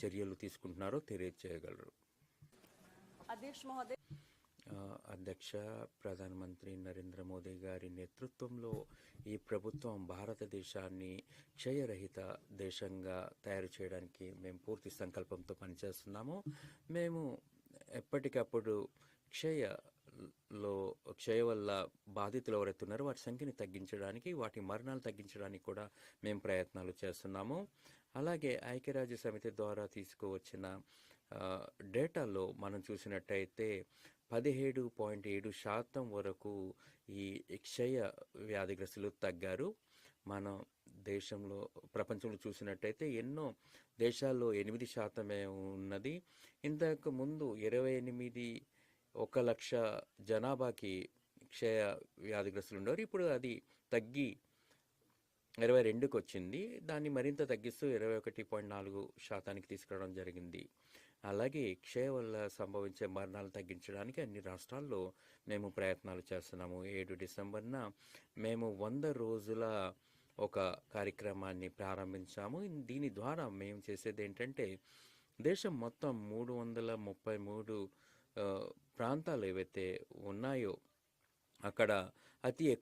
చర్యలు తీసుకుంటున్నారో తెలియజేయగలరు అధ్యక్ష ప్రధానమంత్రి నరేంద్ర మోదీ గారి నేతృత్వంలో ఈ ప్రభుత్వం భారతదేశాన్ని క్షయరహిత దేశంగా తయారు చేయడానికి మేము పూర్తి సంకల్పంతో పనిచేస్తున్నాము. మేము ఎప్పటికప్పుడు క్షయ లో క్షయ వల్ల బాధితులు ఎవరైతే ఉన్నారో వాటి సంఖ్యని తగ్గించడానికి వాటి మరణాలు తగ్గించడానికి కూడా మేము ప్రయత్నాలు చేస్తున్నాము. అలాగే ఐక్యరాజ్య సమితి ద్వారా తీసుకువచ్చిన డేటాలో మనం చూసినట్టయితే పదిహేడు పాయింట్ ఏడు శాతం వరకు ఈ క్షయ వ్యాధిగ్రస్తులు తగ్గారు. మన దేశంలో ప్రపంచంలో చూసినట్టయితే ఎన్నో దేశాల్లో ఎనిమిది శాతమే ఉన్నది. ఇంతకు ముందు ఇరవై ఎనిమిది ఒక లక్ష జనాభాకి క్షయ వ్యాధిగ్రస్తులు ఉండేవారు ఇప్పుడు అది తగ్గి ఇరవై రెండుకి వచ్చింది. దాన్ని మరింత తగ్గిస్తూ ఇరవై ఒకటి పాయింట్ నాలుగు శాతానికి తీసుకురావడం జరిగింది. అలాగే క్షయ వల్ల సంభవించే మరణాలు తగ్గించడానికి అన్ని రాష్ట్రాల్లో మేము ప్రయత్నాలు చేస్తున్నాము. ఏడు డిసెంబర్న మేము వంద రోజుల ఒక కార్యక్రమాన్ని ప్రారంభించాము. దీని ద్వారా మేము చేసేది ఏంటంటే దేశం మొత్తం మూడు వందల ముప్పై మూడు ప్రాంతాలు ఏవైతే ఉన్నాయో అక్కడ అతి